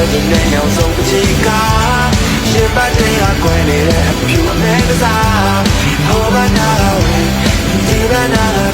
ယ်သူနဲ့ညောင်ဆုံးပချီကရှင်ပတ်တဲ့ဟာကွယ်နေတဲ့အဖြူအမဲကစားဟောဘာနာဝေဒီဘာနာ